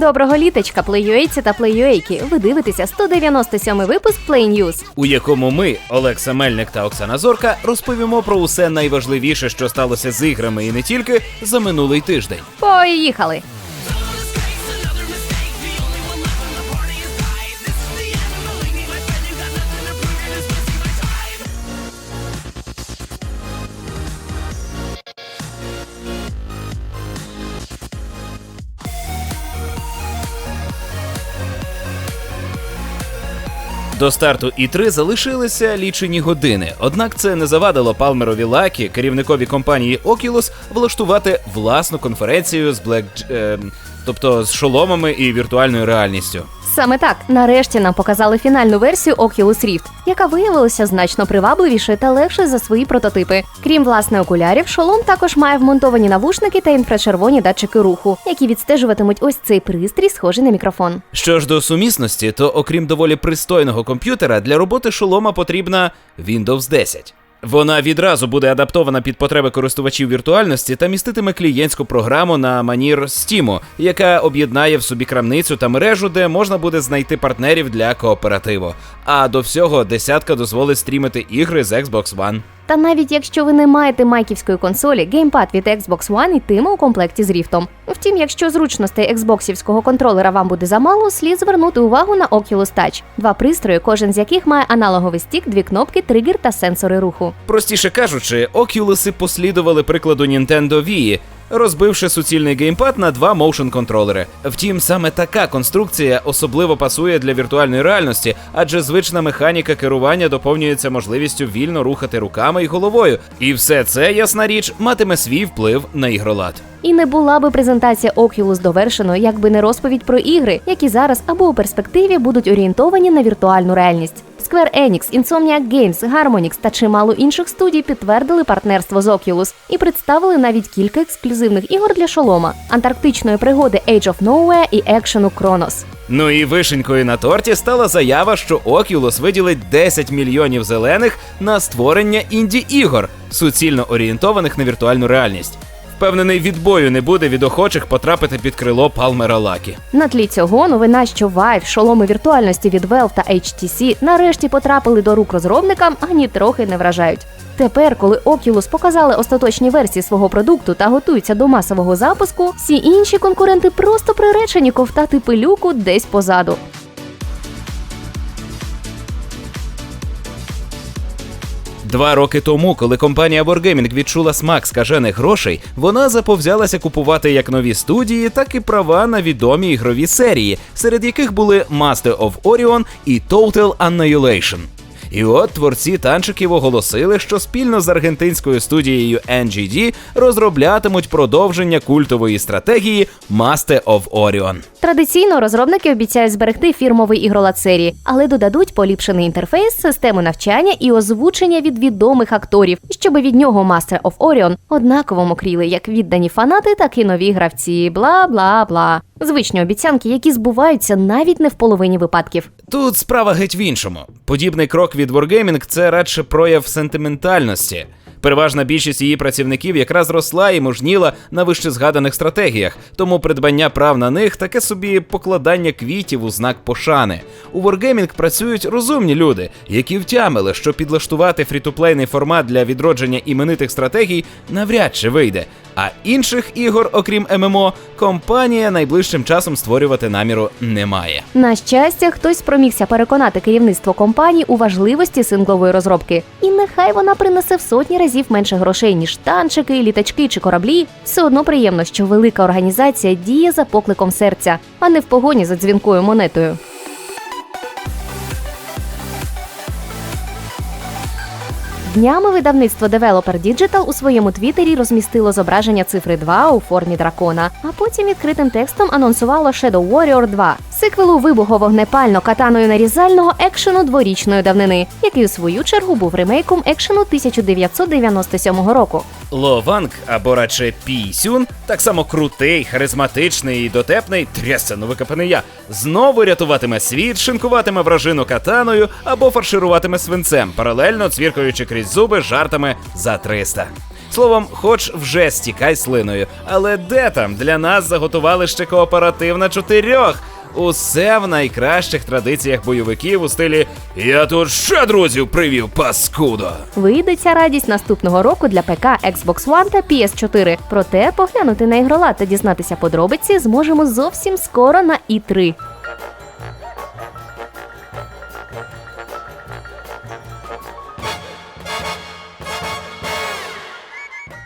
Доброго літочка, плейюейці та плейюейки. Ви дивитеся 197 випуск Play News. у якому ми, Олекса Мельник та Оксана Зорка, розповімо про усе найважливіше, що сталося з іграми і не тільки за минулий тиждень. Поїхали! До старту І3 залишилися лічені години. Однак це не завадило Палмерові Лакі, керівникові компанії Oculus, влаштувати власну конференцію з Black... е, тобто з шоломами і віртуальною реальністю. Саме так, нарешті нам показали фінальну версію Oculus Rift, яка виявилася значно привабливіше та легше за свої прототипи. Крім власне окулярів, шолом також має вмонтовані навушники та інфрачервоні датчики руху, які відстежуватимуть ось цей пристрій, схожий на мікрофон. Що ж до сумісності, то окрім доволі пристойного комп'ютера, для роботи шолома потрібна Windows 10. Вона відразу буде адаптована під потреби користувачів віртуальності та міститиме клієнтську програму на манір Steam, яка об'єднає в собі крамницю та мережу, де можна буде знайти партнерів для кооперативу. А до всього десятка дозволить стрімити ігри з Xbox One. Та навіть якщо ви не маєте майківської консолі, геймпад від Xbox One йтиме у комплекті з ріфтом. Втім, якщо зручностей ексбоксівського контролера вам буде замало, слід звернути увагу на Oculus Touch. Два пристрої, кожен з яких має аналоговий стік, дві кнопки, тригер та сенсори руху. Простіше кажучи, Oculus послідували прикладу Nintendo Wii, розбивши суцільний геймпад на два моушн контролери. Втім, саме така конструкція особливо пасує для віртуальної реальності, адже звична механіка керування доповнюється можливістю вільно рухати руками і головою. І все це, ясна річ, матиме свій вплив на ігролад. І не була би презентація Oculus довершеною, якби не розповідь про ігри, які зараз або у перспективі будуть орієнтовані на віртуальну реальність. Square Enix, Insomniac Games, Harmonix та чимало інших студій підтвердили партнерство з Oculus і представили навіть кілька ексклюзивних ігор для шолома: антарктичної пригоди Age of Nowhere і екшену Chronos. Ну і вишенькою на торті стала заява, що Oculus виділить 10 мільйонів зелених на створення інді-ігор, суцільно орієнтованих на віртуальну реальність. Впевнений, відбою не буде від охочих потрапити під крило Палмера Лакі. На тлі цього новина, що Vive, шоломи віртуальності від Valve та HTC нарешті потрапили до рук розробникам, ані трохи не вражають. Тепер, коли Oculus показали остаточні версії свого продукту та готуються до масового запуску, всі інші конкуренти просто приречені ковтати пилюку десь позаду. Два роки тому, коли компанія Wargaming відчула смак скажених грошей, вона заповзялася купувати як нові студії, так і права на відомі ігрові серії, серед яких були Master of Orion і Total Annihilation. І от творці танчиків оголосили, що спільно з аргентинською студією NGD розроблятимуть продовження культової стратегії Master of Orion. Традиційно розробники обіцяють зберегти фірмовий ігролад серії, але додадуть поліпшений інтерфейс, систему навчання і озвучення від відомих акторів, щоб від нього Master of Orion однаково мокріли як віддані фанати, так і нові гравці. Бла бла бла. Звичні обіцянки, які збуваються навіть не в половині випадків. Тут справа геть в іншому. Подібний крок від Wargaming – це радше прояв сентиментальності. Переважна більшість її працівників якраз росла і мужніла на вищезгаданих стратегіях, тому придбання прав на них таке собі покладання квітів у знак пошани. У Wargaming працюють розумні люди, які втямили, що підлаштувати фрітуплейний формат для відродження іменитих стратегій навряд чи вийде. А інших ігор, окрім ММО, компанія найближчим часом створювати наміру не має. На щастя, хтось спромігся переконати керівництво компанії у важливості синглової розробки. І нехай вона принесе в сотні разів менше грошей, ніж танчики, літачки чи кораблі. Все одно приємно, що велика організація діє за покликом серця, а не в погоні за дзвінкою монетою. Днями видавництво Developer Digital у своєму твіттері розмістило зображення цифри 2 у формі дракона, а потім відкритим текстом анонсувало Shadow Warrior 2. Сиквелу вибухово-вогнепально катаною нарізального екшену дворічної давнини, який у свою чергу був ремейком екшену 1997 року. Лованг, або радше Пісюн, так само крутий, харизматичний і дотепний, трясся, ну викопаний я, знову рятуватиме світ, шинкуватиме вражину катаною або фаршируватиме свинцем, паралельно цвіркаючи крізь зуби жартами за 300. Словом, хоч вже стікай слиною, але де там для нас заготували ще кооператив на чотирьох. Усе в найкращих традиціях бойовиків у стилі Я тут ще друзів привів, паскудо. Вийде ця радість наступного року для ПК, Xbox One та PS4. Проте поглянути на ігролад та дізнатися подробиці зможемо зовсім скоро на І3.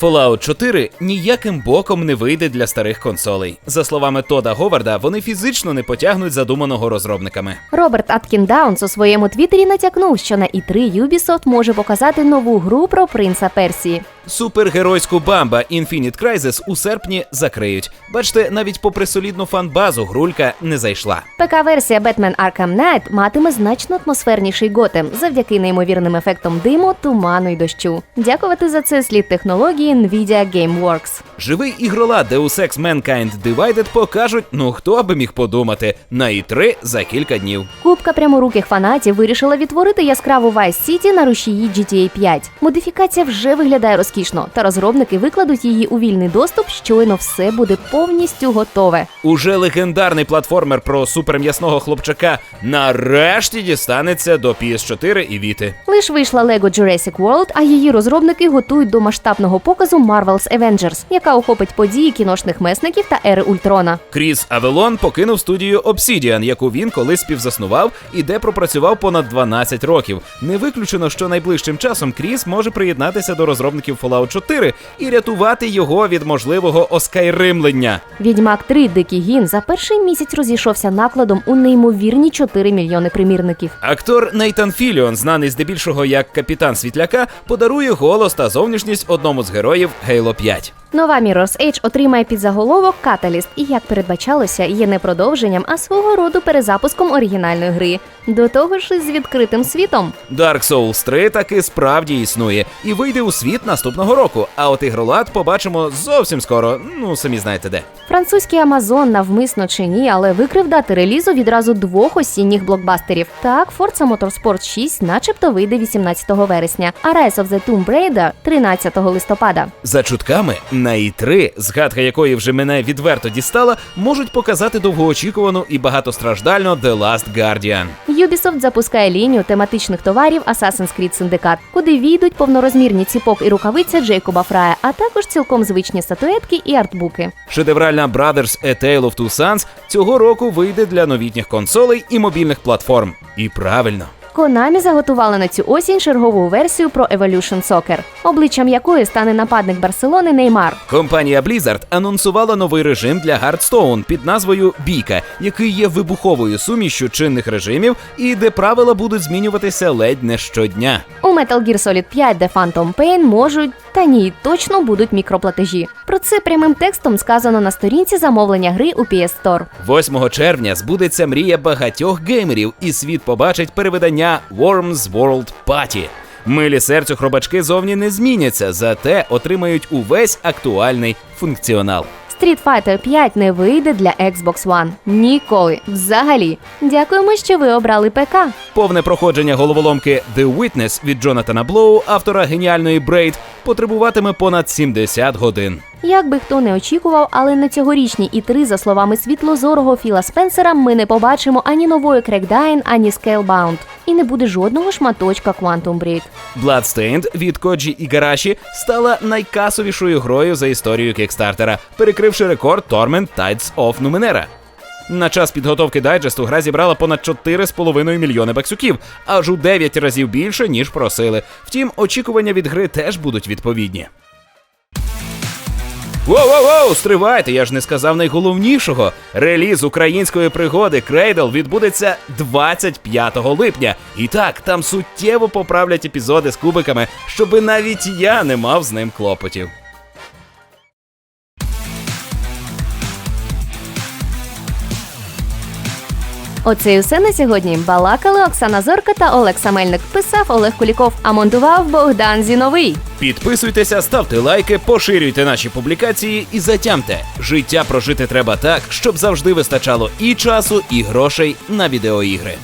Fallout 4 ніяким боком не вийде для старих консолей. За словами Тода Говарда, вони фізично не потягнуть задуманого розробниками. Роберт Аткін Даунс у своєму твіттері натякнув, що на І3 Ubisoft може показати нову гру про принца Персії. Супергеройську Бамба Infinite Crisis у серпні закриють. Бачите, навіть попри солідну фан-базу грулька не зайшла. ПК-версія Batman Arkham Knight матиме значно атмосферніший готем завдяки неймовірним ефектам диму, туману й дощу. Дякувати за це слід технології Nvidia GameWorks. Живий ігрола Deus Ex Mankind Divided покажуть, ну хто би міг подумати, на І3 за кілька днів. Кубка пряморуких фанатів вирішила відтворити яскраву Vice City на рушії GTA 5. Модифікація вже виглядає розкішно, та розробники викладуть її у вільний доступ, щойно все буде повністю готове. Уже легендарний платформер про суперм'ясного хлопчака нарешті дістанеться до PS4 і Vita. Лиш вийшла LEGO Jurassic World, а її розробники готують до масштабного показу Marvel's Avengers, яка охопить події кіношних месників та ери Ультрона. Кріс Авелон покинув студію Obsidian, яку він колись співзаснував і де пропрацював понад 12 років. Не виключено, що найближчим часом Кріс може приєднатися до розробників Fallout 4 і рятувати його від можливого оскайримлення. Відьмак 3 Дикий Гін за перший місяць розійшовся накладом у неймовірні 4 мільйони примірників. Актор Нейтан Філіон, знаний здебільшого як капітан Світляка, подарує голос та зовнішність одному з героїв Halo 5. Нова Mirror's Edge отримає підзаголовок Catalyst і, як передбачалося, є не продовженням, а свого роду перезапуском оригінальної гри. До того ж, з відкритим світом. Dark Souls 3 таки справді існує і вийде у світ наступного року. А от ігролад побачимо зовсім скоро. Ну самі знаєте де. Французький Амазон навмисно чи ні, але викрив дати релізу відразу двох осінніх блокбастерів. Так, Forza Motorsport 6 начебто вийде 18 вересня, а Rise of the Tomb Raider 13 листопада. За чутками на І3, згадка якої вже мене відверто дістала, можуть показати довгоочікувану і багатостраждальну The Last Guardian. Ubisoft запускає лінію тематичних товарів Assassin's Creed Syndicate, куди війдуть повнорозмірні ціпок і рукавиця Джейкоба Фрая, а також цілком звичні статуетки і артбуки. Шедевральна Brothers A Tale of Two Sons цього року вийде для новітніх консолей і мобільних платформ. І правильно. Konami заготували на цю осінь чергову версію про Evolution Soccer, обличчям якої стане нападник Барселони Неймар. Компанія Blizzard анонсувала новий режим для Hearthstone під назвою Біка, який є вибуховою сумішю чинних режимів і де правила будуть змінюватися ледь не щодня. У Metal Gear Solid 5 The Phantom Pain можуть та ні, точно будуть мікроплатежі. Про це прямим текстом сказано на сторінці замовлення гри у PS Store. 8 червня збудеться мрія багатьох геймерів, і світ побачить перевидання Worms World Party. Милі серцю хробачки зовні не зміняться, зате отримають увесь актуальний функціонал. Street Fighter 5 не вийде для Xbox One. Ніколи. Взагалі. Дякуємо, що ви обрали ПК. Повне проходження головоломки The Witness від Джонатана Блоу, автора геніальної Braid, потребуватиме понад 70 годин. Як би хто не очікував, але на цьогорічній І3, за словами світлозорого Філа Спенсера, ми не побачимо ані нової Crackdown, ані Scalebound. І не буде жодного шматочка Quantum Break. Bloodstained від Коджі Ігараші стала найкасовішою грою за історію кікстартера, перекривши рекорд Torment Tides of Numenera. На час підготовки дайджесту гра зібрала понад 4,5 мільйони баксюків, аж у 9 разів більше, ніж просили. Втім, очікування від гри теж будуть відповідні. Воу-воу-воу, стривайте, я ж не сказав найголовнішого. Реліз української пригоди Крейдл відбудеться 25 липня. І так, там суттєво поправлять епізоди з кубиками, щоби навіть я не мав з ним клопотів. Оце і все на сьогодні. Балакали Оксана Зорка та Олекса Мельник. Писав Олег Куліков, а монтував Богдан Зіновий. Підписуйтеся, ставте лайки, поширюйте наші публікації і затямте. Життя прожити треба так, щоб завжди вистачало і часу, і грошей на відеоігри.